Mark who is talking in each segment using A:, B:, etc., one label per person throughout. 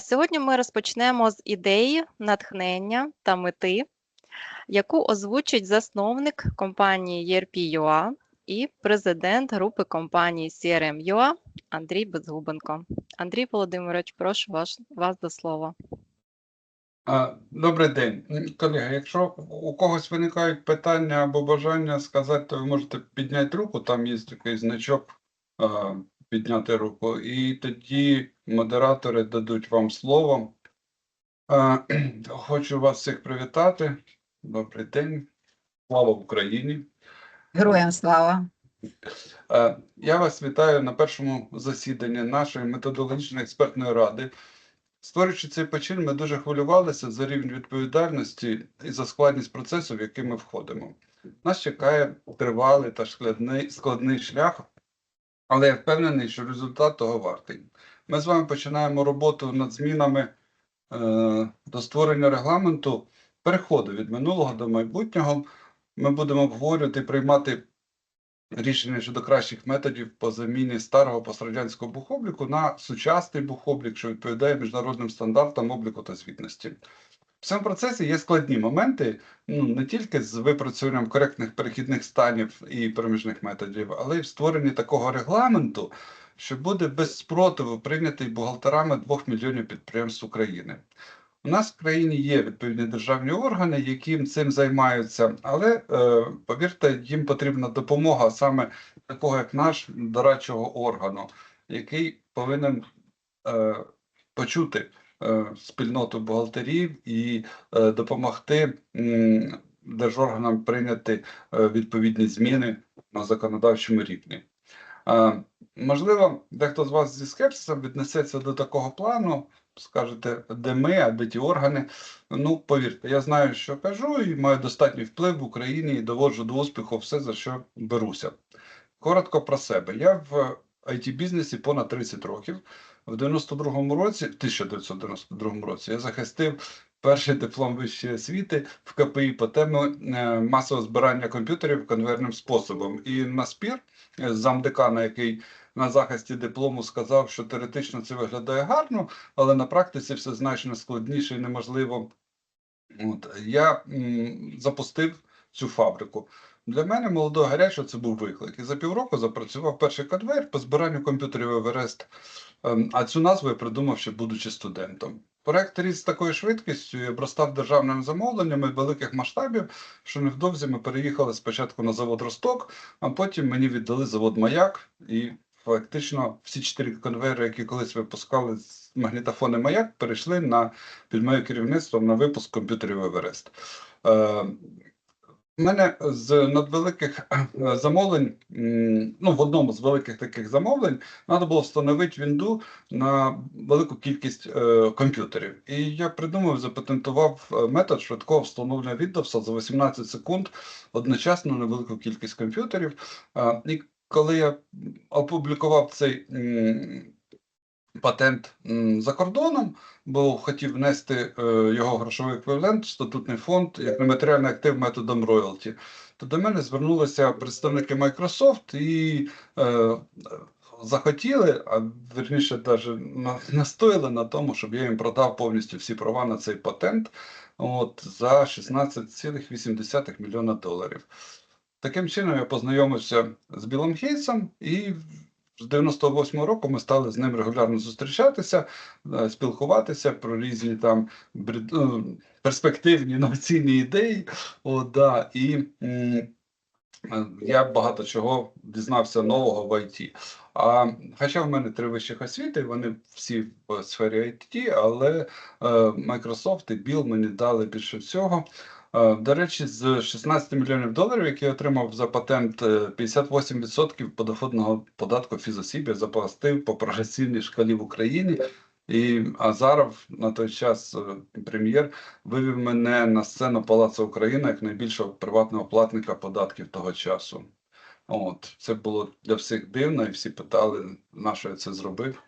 A: Сьогодні ми розпочнемо з ідеї, натхнення та мети, яку озвучить засновник компанії ERP.ua і президент групи компанії CRM.ua Андрій Безгубенко. Андрій Володимирович, прошу вас, вас до слова.
B: Добрий день, колеги. Якщо у когось виникають питання або бажання сказати, то ви можете підняти руку. Там є такий значок підняти руку, і тоді модератори дадуть вам слово. Хочу вас всіх привітати. Добрий день. Слава Україні.
C: Героям слава!
B: Е, Я вас вітаю на першому засіданні нашої методологічної експертної ради. Створюючи цей почин, ми дуже хвилювалися за рівень відповідальності і за складність процесу, в який ми входимо. Нас чекає тривалий та складний, складний шлях, але я впевнений, що результат того вартий. Ми з вами починаємо роботу над змінами е, до створення регламенту переходу від минулого до майбутнього. Ми будемо обговорювати і приймати рішення щодо кращих методів по заміні старого пострадянського бухобліку на сучасний бухоблік, що відповідає міжнародним стандартам обліку та звітності. В цьому процесі є складні моменти, ну не тільки з випрацюванням коректних перехідних станів і проміжних методів, але й в створенні такого регламенту, що буде без спротиву прийнятий бухгалтерами 2 мільйонів підприємств України. У нас в країні є відповідні державні органи, які цим займаються, але е, повірте, їм потрібна допомога саме такого, як наш дорадчого органу, який повинен е, почути спільноту бухгалтерів і е, допомогти держорганам прийняти е, відповідні зміни на законодавчому рівні. Е, можливо, дехто з вас зі скепсисом віднесеться до такого плану, скажете, де ми, а де ті органи. Ну, повірте, я знаю, що кажу, і маю достатній вплив в Україні і доводжу до успіху все, за що беруся. Коротко про себе. Я в IT-бізнесі понад 30 років. В 92-му році, 1992 році, я захистив перший диплом вищої освіти в КПІ по темі е, масового збирання комп'ютерів конвейерним способом. І на спір е, замдекана, який на захисті диплому сказав, що теоретично це виглядає гарно, але на практиці все значно складніше і неможливо. От я м, запустив цю фабрику. Для мене молодого гарячого це був виклик. І за півроку запрацював перший конвейер по збиранню комп'ютерів Еверест. Ем, А цю назву я придумав ще будучи студентом. Проект ріс з такою швидкістю і обростав державними замовленнями великих масштабів, що невдовзі ми переїхали спочатку на завод Росток, а потім мені віддали завод Маяк. І фактично всі чотири конвейери, які колись випускали з магнітофони Маяк, перейшли на під моє керівництво на випуск комп'ютерів Еверест. У мене з надвеликих е, замовлень, ну в одному з великих таких замовлень, треба було встановити вінду на велику кількість е, комп'ютерів. І я придумав, запатентував е, метод швидкого встановлення Windows за 18 секунд одночасно на велику кількість комп'ютерів. Е, і коли я опублікував цей патент за кордоном, бо хотів внести е, його грошовий еквівалент в статутний фонд як нематеріальний актив методом роялті, то до мене звернулися представники Microsoft і е, захотіли, а верніше навіть настояли на тому, щоб я їм продав повністю всі права на цей патент от, за 16,8 мільйона доларів. Таким чином я познайомився з Білом Гейтсом і з 98-го року ми стали з ним регулярно зустрічатися, е, спілкуватися про різні там ну, перспективні інноваційні ідеї. О, да. І е, я багато чого дізнався нового в IT. А хоча в мене три вищих освіти, вони всі в сфері IT, але е, Microsoft і Bill мені дали більше всього. Е, До речі, з 16 мільйонів доларів, які отримав за патент, е, 58% подоходного податку фізосіб заплатив по прогресивній шкалі в Україні. І Азаров на той час е, прем'єр вивів мене на сцену Палацу України як найбільшого приватного платника податків того часу. От це було для всіх дивно, і всі питали, на що я це зробив.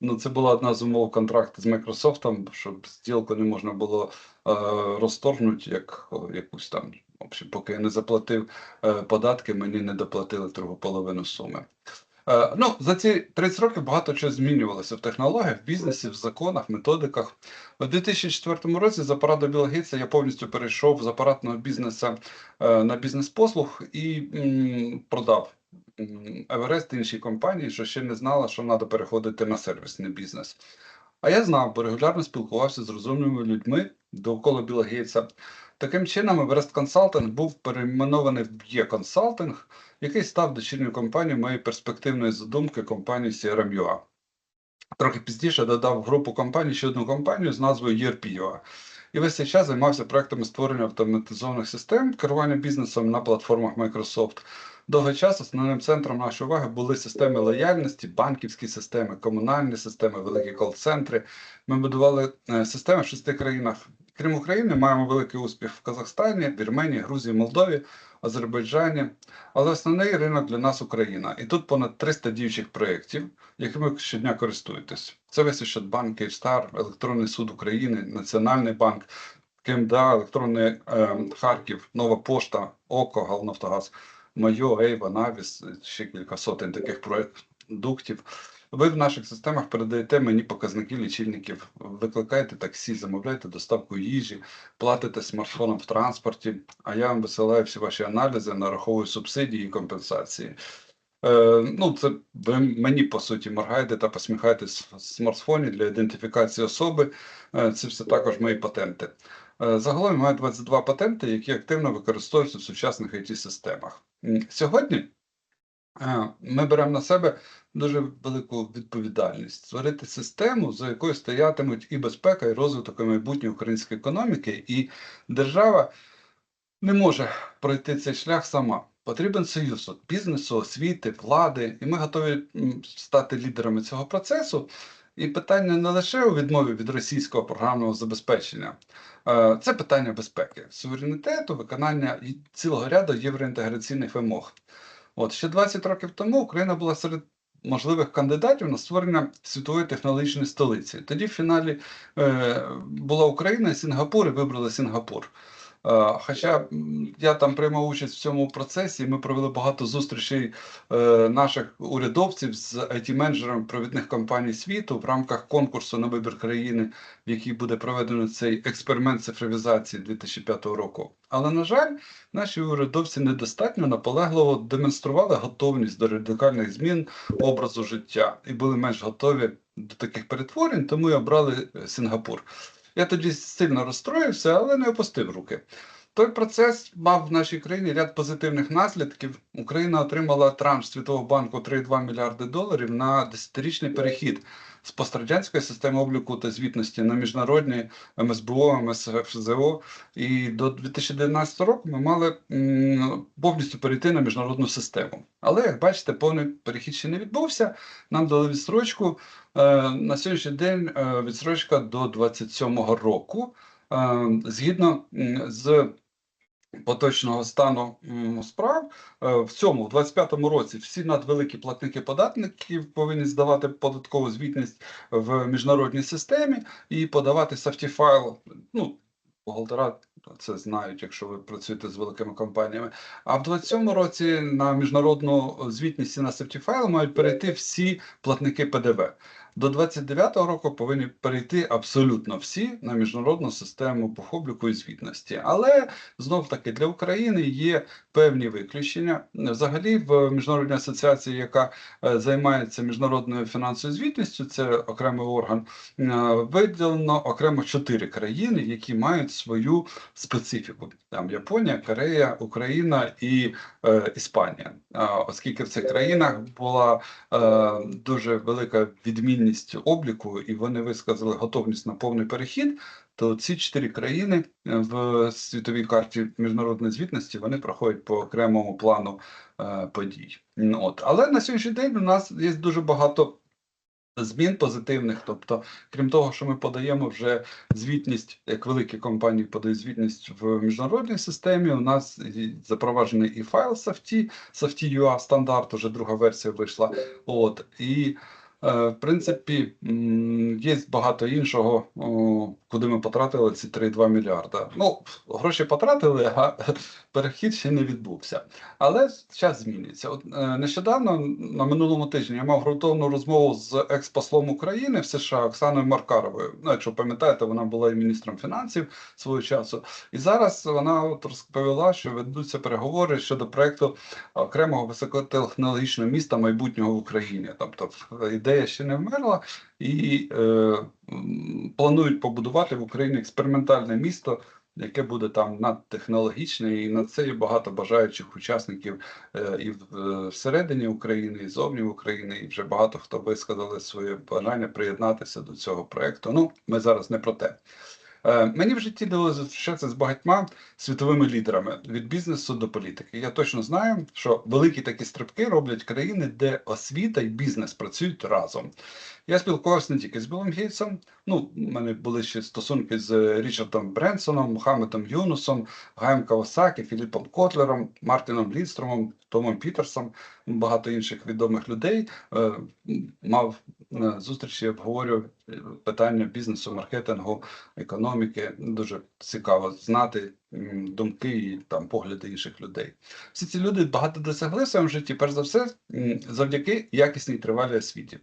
B: Ну, це була одна з умов контракту з Microsoft, щоб зділку не можна було е, розторгнути, як якусь там. Поки я не заплатив е, податки, мені не доплатили другу половину суми. Е, Ну, за ці 30 років багато чого змінювалося в технологіях, в бізнесі, в законах, методиках. У 2004 році з апарату Білла Гейтса я повністю перейшов з апаратного бізнесу на бізнес послуг і продав Еверест іншій компанії, що ще не знала, що треба переходити на сервісний бізнес. А я знав, бо регулярно спілкувався з розумними людьми довкола Біла Гейтса. Таким чином, Everest Consulting був перейменований в Є Consulting, який став дочірньою компанією моєї перспективної задумки компанії CRM.ua. Трохи пізніше додав в групу компаній ще одну компанію з назвою ERP.ua. І весь цей час займався проектами створення автоматизованих систем керування бізнесом на платформах Microsoft. Довгий час основним центром нашої уваги були системи лояльності, банківські системи, комунальні системи, великі кол-центри. Ми будували е, системи в шести країнах. Крім України, маємо великий успіх в Казахстані, Вірменії, Грузії, Молдові, Азербайджані. Але основний ринок для нас Україна. І тут понад 300 діючих проєктів, якими щодня користуєтесь. Це весь Ощадбанк, Київстар, Електронний суд України, Національний банк, КМДА, Електронний е, Харків, Нова Пошта, ОКО, Галнафтогаз, Майо, Ейва, Навіс, ще кілька сотень таких продуктів. Ви в наших системах передаєте мені показники лічильників, викликаєте таксі, замовляєте доставку їжі, платите смартфоном в транспорті, а я вам висилаю всі ваші аналізи, нараховую субсидії і компенсації. Е, ну, це ви мені по суті моргаєте та посміхаєтесь в смартфоні для ідентифікації особи. Е, це все також мої патенти. Е, Загалом маю 22 патенти, які активно використовуються в сучасних it системах Сьогодні ми беремо на себе дуже велику відповідальність створити систему, за якою стоятимуть і безпека, і розвиток і майбутнє української економіки, і держава не може пройти цей шлях сама. Потрібен союз от бізнесу, освіти, влади, і ми готові стати лідерами цього процесу. І питання не лише у відмові від російського програмного забезпечення, Е, це питання безпеки, суверенітету, виконання цілого ряду євроінтеграційних вимог. От ще 20 років тому Україна була серед можливих кандидатів на створення світової технологічної столиці. Тоді в фіналі е, була Україна і Сінгапур, і вибрали Сінгапур. Е, Хоча я там приймав участь в цьому процесі, ми провели багато зустрічей е, наших урядовців з IT-менеджерами провідних компаній світу в рамках конкурсу на вибір країни, в якій буде проведено цей експеримент цифровізації 2005 року. Але, на жаль, наші урядовці недостатньо наполегливо демонстрували готовність до радикальних змін образу життя і були менш готові до таких перетворень, тому і обрали Сінгапур. Я тоді сильно розстроївся, але не опустив руки. Той процес мав в нашій країні ряд позитивних наслідків. Україна отримала транш Світового банку 3,2 мільярди доларів на десятирічний перехід з пострадянської системи обліку та звітності на міжнародні МСБО, МСФЗО. І до 2019 року ми мали повністю перейти на міжнародну систему. Але, як бачите, повний перехід ще не відбувся. Нам дали відстрочку. Е, На сьогоднішній день е, відстрочка до 27-го року. Е, Згідно з поточного стану справ, е, в цьому, в 25-му році, всі надвеликі платники податків повинні здавати податкову звітність в міжнародній системі і подавати сафтіфайл. Ну, бухгалтера це знають, якщо ви працюєте з великими компаніями. А в 27-му році на міжнародну звітність і на сертифайл мають перейти всі платники ПДВ. До 29-го року повинні перейти абсолютно всі на міжнародну систему бухобліку і звітності. Але знов таки для України є певні виключення. Взагалі, в міжнародній асоціації, яка е, займається міжнародною фінансовою звітністю, це окремий орган, е, виділено окремо чотири країни, які мають свою специфіку. Там Японія, Корея, Україна і е, Іспанія. Оскільки в цих країнах була е, дуже велика відмінність обліку, і вони висказали готовність на повний перехід. То ці чотири країни е, в світовій карті міжнародної звітності вони проходять по окремому плану е, подій. От. Але на сьогоднішній день у нас є дуже багато змін позитивних. Тобто, крім того, що ми подаємо вже звітність, як великі компанії подають звітність в міжнародній системі. У нас запроваджений і файл SAFTI, SAFTI.ua стандарт, уже друга версія вийшла. От і В принципі, є багато іншого, куди ми потратили ці 3,2 мільярда. Ну, гроші потратили, а перехід ще не відбувся. Але час змінюється. От е, нещодавно на минулому тижні я мав ґрунтовну розмову з експослом України в США Оксаною Маркаровою. Ну, якщо пам'ятаєте, вона була і міністром фінансів свого часу. І зараз вона от розповіла, що ведуться переговори щодо проекту окремого високотехнологічного міста майбутнього в Україні. Тобто ідея ще не вмерла, і е, планують побудувати в Україні експериментальне місто. Яке буде там надтехнологічне, і на це є багато бажаючих учасників е, і е, всередині України, і зовні України, і вже багато хто висказали своє бажання приєднатися до цього проекту. Ну, ми зараз не про те. Е, Мені в житті довелося зустрічатися з багатьма світовими лідерами від бізнесу до політики. Я точно знаю, що великі такі стрибки роблять країни, де освіта і бізнес працюють разом. Я спілкувався не тільки з Білом Гейтсом. Ну, в мене були ще стосунки з Річардом Бренсоном, Мухаммедом Юнусом, Гаєм Кавасакі, Філіпом Котлером, Мартином Лістромом, Томом Пітерсом, багато інших відомих людей. Е, Мав зустрічі, обговорював е, питання бізнесу, маркетингу, економіки. Дуже цікаво знати думки і там погляди інших людей. Всі ці люди багато досягли в своєму житті, перш за все, завдяки якісній тривалій освіті.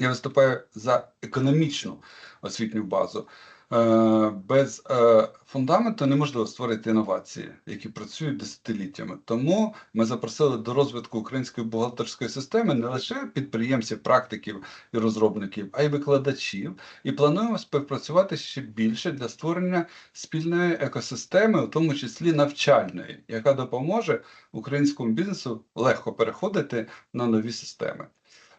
B: Я виступаю за економічну освітню базу. Е, Без е, фундаменту неможливо створити інновації, які працюють десятиліттями. Тому ми запросили до розвитку української бухгалтерської системи не лише підприємців, практиків і розробників, а й викладачів. І плануємо співпрацювати ще більше для створення спільної екосистеми, у тому числі навчальної, яка допоможе українському бізнесу легко переходити на нові системи.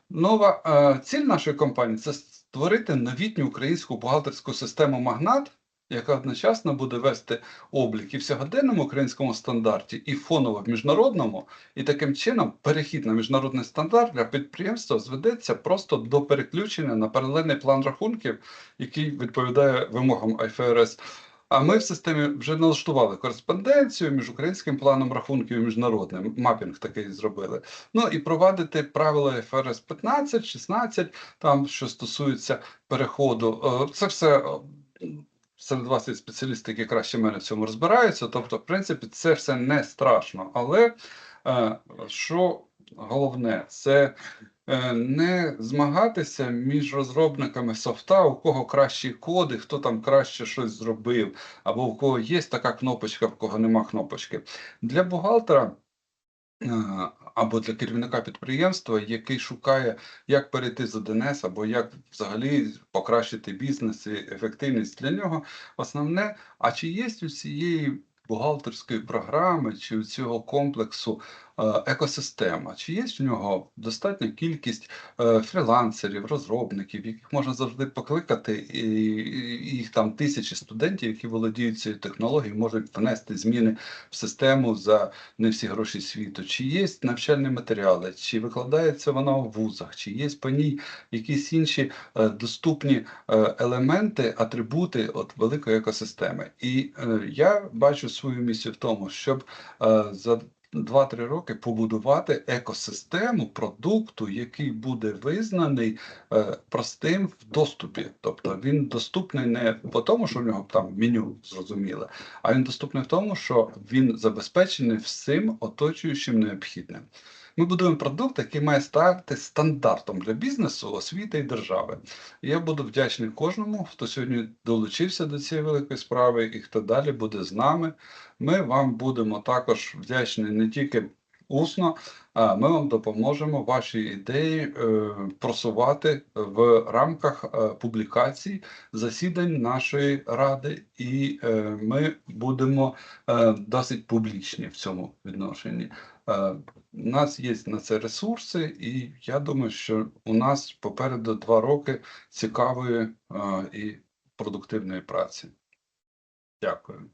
B: Нова е, ціль нашої компанії це створити новітню українську бухгалтерську систему Магнат, яка одночасно буде вести облік і в сьогоденному українському стандарті, і фоново в міжнародному. І таким чином перехід на міжнародний стандарт для підприємства зведеться просто до переключення на паралельний план рахунків, який відповідає вимогам IFRS. А ми в системі вже налаштували кореспонденцію між українським планом рахунків і міжнародним. Мапінг такий зробили. Ну і провадити правила ФРС 15, 16, там що стосується переходу. Е, Це все е, серед вас є спеціалісти, які краще мене в цьому розбираються. Тобто, в принципі, це все не страшно. Але е, що головне, це не змагатися між розробниками софта, у кого кращі коди, хто там краще щось зробив, або у кого є така кнопочка, в кого нема кнопочки. Для бухгалтера. е, Або для керівника підприємства, який шукає, як перейти з 1С, або як взагалі покращити бізнес і ефективність для нього. Основне, а чи є у цієї бухгалтерської програми, чи у цього комплексу е, екосистема, чи є в нього достатня кількість е, фрілансерів, розробників, яких можна завжди покликати, і, їх там тисячі студентів, які володіють цією технологією, можуть внести зміни в систему за не всі гроші світу, чи є навчальні матеріали, чи викладається вона в вузах, чи є по ній якісь інші е, доступні е, елементи, атрибути от великої екосистеми. І е, я бачу свою місію в тому, щоб е, за 2-3 роки побудувати екосистему продукту, який буде визнаний е, простим в доступі. Тобто він доступний не по тому, що в нього там меню зрозуміле, а він доступний в тому, що він забезпечений всім оточуючим необхідним. Ми будуємо продукт, який має стати стандартом для бізнесу, освіти і держави. Я буду вдячний кожному, хто сьогодні долучився до цієї великої справи і хто далі буде з нами. Ми вам будемо також вдячні не тільки усно, а ми вам допоможемо ваші ідеї е, просувати в рамках е, публікацій засідань нашої ради, і е, ми будемо досить публічні в цьому відношенні. Е, у нас є на це ресурси, і я думаю, що у нас попереду два роки цікавої е, і продуктивної праці. Дякую.